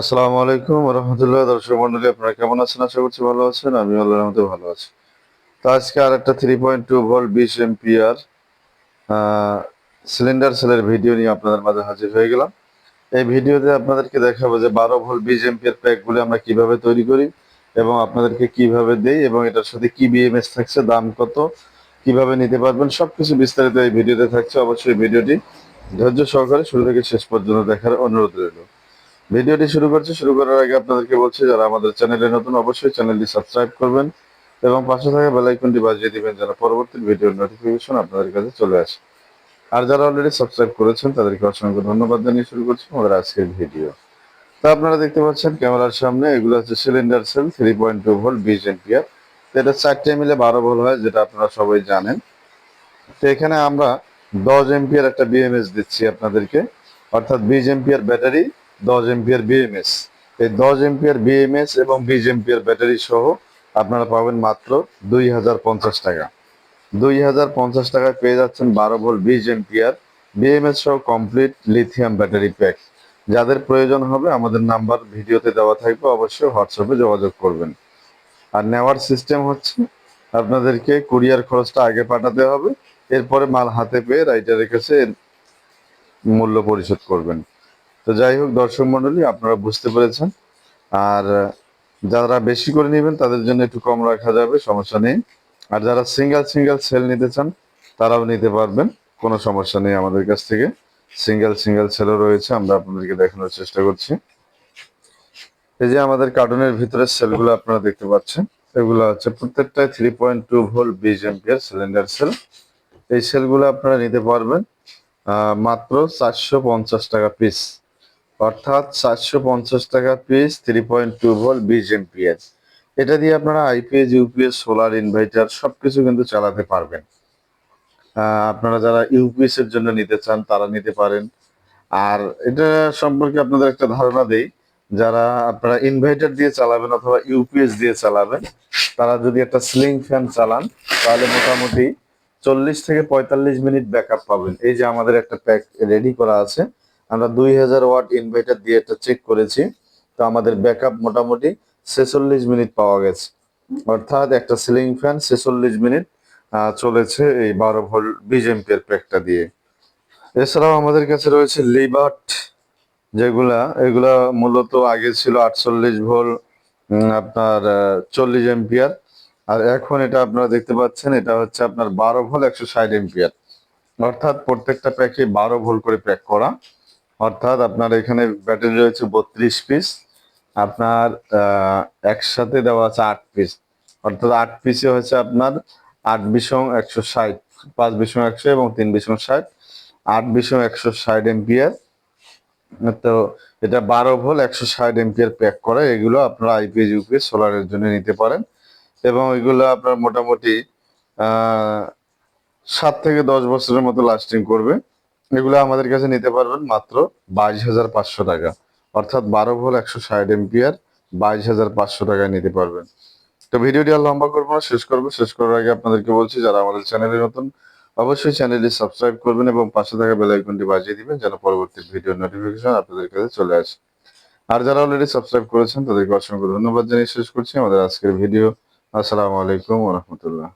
আসসালামু আলাইকুম রহমতুল্লাহ দর্শক মন্ডলী, আপনারা কেমন আছেন? আশা করছি ভালো আছেন আমি আল্লাহর রহমতে ভালো আছি। তো আজকে আর একটা থ্রি পয়েন্ট টু ভোল্ট বিশ এমপিআর সিলিন্ডার সেলের ভিডিও নিয়ে আপনাদের মাঝে হাজির হয়ে গেলাম। এই ভিডিওতে আপনাদেরকে দেখাবো যে বারো ভোল্ট বিশ এমপিআর প্যাকগুলি আমরা কীভাবে তৈরি করি এবং আপনাদেরকে কীভাবে দেই এবং এটার সাথে কি বিএমএস থাকছে, দাম কত, কীভাবে নিতে পারবেন, সবকিছু বিস্তারিত এই ভিডিওতে থাকছে। অবশ্যই ভিডিওটি ধৈর্য সহকারে শুরু থেকে শেষ পর্যন্ত দেখার অনুরোধ রইল। ভিডিওটি শুরু করছি। শুরু করার আগে আপনাদেরকে বলছি, যারা আমাদের চ্যানেলে নতুন, অবশ্যই চ্যানেলটি সাবস্ক্রাইব করবেন এবং পাশে থাকা বেল আইকনটি বাজিয়ে দিবেন যেন পরবর্তী ভিডিওর নোটিফিকেশন আপনাদের কাছে চলে আসে। আর যারা অলরেডি সাবস্ক্রাইব করেছেন, তাদেরকে অসংখ্য ধন্যবাদ জানিয়ে শুরু করছি আমাদের আজকের ভিডিও। তা আপনারা দেখতে পাচ্ছেন ক্যামেরার সামনে, এগুলো হচ্ছে cylinder cell three point two volt বিশ এম্পিয়ার তো এটা চারটে মিলে বারো ভোল্ট হয়, যেটা আপনারা সবাই জানেন। তো এখানে আমরা দশ এম্পিয়ার একটা বিএমএস দিচ্ছি আপনাদেরকে। অর্থাৎ বিশ এম্পিয়ার ব্যাটারি দশ এম্পিয়ার বিএমএস এই দশ এম্পিয়ার বিএমএস এবং বিশ এম্পিয়ার ব্যাটারি সহ আপনারা পাবেন মাত্র দুই হাজার পঞ্চাশ টাকা। দুই হাজার পঞ্চাশ টাকায় পেয়ে যাচ্ছেন বারো ভোল্ট বিশ এম্পিয়ার বিএমএস সহ কমপ্লিট লিথিয়াম ব্যাটারি প্যাক যাদের প্রয়োজন হবে, আমাদের নাম্বার ভিডিওতে দেওয়া থাকবে, অবশ্যই হোয়াটসঅ্যাপে যোগাযোগ করবেন। আর নেওয়ার সিস্টেম হচ্ছে, আপনাদেরকে কুরিয়ার খরচটা আগে পাঠাতে হবে, এরপরে মাল হাতে পেয়ে রাইটারের কাছে মূল্য পরিশোধ করবেন। তো যাই হোক, দর্শক মন্ডলী আপনারা বুঝতে পেরেছেন। আর যারা বেশি করে নেবেন, তাদের জন্য একটু কম রাখা যাবে, সমস্যা নেই। আর যারা সিঙ্গেল সিঙ্গেল সেল নিতে চান, তারাও নিতে পারবেন। কোনো সমস্যা নেই আমাদের কাছ থেকে। সিঙ্গেল সিঙ্গেল সেলও রয়েছে, আমরা আপনাদেরকে দেখানোর চেষ্টা করছি। এই যে আমাদের কার্টুনের ভিতরে সেলগুলো আপনারা দেখতে পাচ্ছেন, এগুলো হচ্ছে প্রত্যেকটাই থ্রি পয়েন্ট টু ভোল্ট বিশ এম্পিয়ার সিলিন্ডার সেল এই সেলগুলো আপনারা নিতে পারবেন মাত্র চারশো পঞ্চাশ টাকা পিস অর্থাৎ চারশো পঞ্চাশ টাকা piece three point two volt বিশ এটা দিয়ে আপনারা আইপিএস ইউপিএস সোলার ইনভার্টার সবকিছু কিন্তু চালাতে পারবেন। আপনারা যারা ইউপিএস এর জন্য নিতে চান, তারা নিতে পারেন। আর এটা সম্পর্কে আপনাদের একটা ধারণা দেই, যারা আপনারা ইনভার্টার দিয়ে চালাবেন অথবা ইউপিএস দিয়ে চালাবেন, তারা যদি একটা স্লিং ফ্যান চালান, তাহলে মোটামুটি চল্লিশ থেকে পঁয়তাল্লিশ মিনিট ব্যাকআপ পাবেন। এই যে আমাদের একটা প্যাক রেডি করা আছে আমরা দুই হাজার ওয়াট ইনভার্টার দিয়ে এটা চেক করেছি। তো আমাদের ব্যাকআপ মোটামুটি ছেচল্লিশ মিনিট পাওয়া গেছে। অর্থাৎ একটা সিলিং ফ্যান ছেচল্লিশ মিনিট চলেছে এই বারো ভোল্ট বিশ এম্পিয়ার প্যাকটা দিয়ে। এছাড়াও আমাদের কাছে রয়েছে লিবার্ট যেগুলা, এগুলা মূলত আগে ছিল আটচল্লিশ ভোল্ট আপনার চল্লিশ এম্পিয়ার। আর এখন এটা আপনারা দেখতে পাচ্ছেন, এটা হচ্ছে আপনার বারো ভোল একশো ষাট এম্পিয়ার। অর্থাৎ প্রত্যেকটা প্যাকে বারো ভোল করে প্যাক করা। অর্থাৎ আপনার এখানে ব্যাটারি রয়েছে বত্রিশ পিস আপনার একসাথে দেওয়া আছে আট পিস অর্থাৎ আট পিসে হচ্ছে আপনার আট বিশং একশো ষাট, পাঁচ বিশং একশো এবং তিন বিশং ষাট, আট বিশং একশো ষাট এম্পিয়ার। তো এটা বারো ভোল একশো ষাট এম্পিয়ার প্যাক করা, এগুলো আপনারা আইপিএস ইউপিএস সোলারের জন্য নিতে পারেন। এবং এগুলো আপনার মোটামুটি সাত থেকে দশ বছরের মতো লাস্টিং করবে। এগুলো আমাদের কাছে নিতে পারবেন মাত্র বাইশ হাজার পাঁচশো টাকা। অর্থাৎ বারো ভোল্ট একশো ষাট এম্পিয়ার বাইশ হাজার পাঁচশো টাকায় নিতে পারবেন। তো ভিডিওটি আর লম্বা করব না, শেষ করব। শেষ করার আগে আপনাদেরকে বলছি, যারা আমাদের চ্যানেলে নতুন, অবশ্যই চ্যানেলটি সাবস্ক্রাইব করবেন এবং পাশে থাকা বেল আইকনটি বাজিয়ে দিবেন যেন পরবর্তী ভিডিও নোটিফিকেশন আপনাদের কাছে চলে আসে। আর যারা অলরেডি সাবস্ক্রাইব করেছেন, তাদেরকে অসংখ্য ধন্যবাদ জানিয়ে শেষ করছি। আমাদের আজকের ভিডিও, আসসালামু আলাইকুম রহমতুল্লাহ।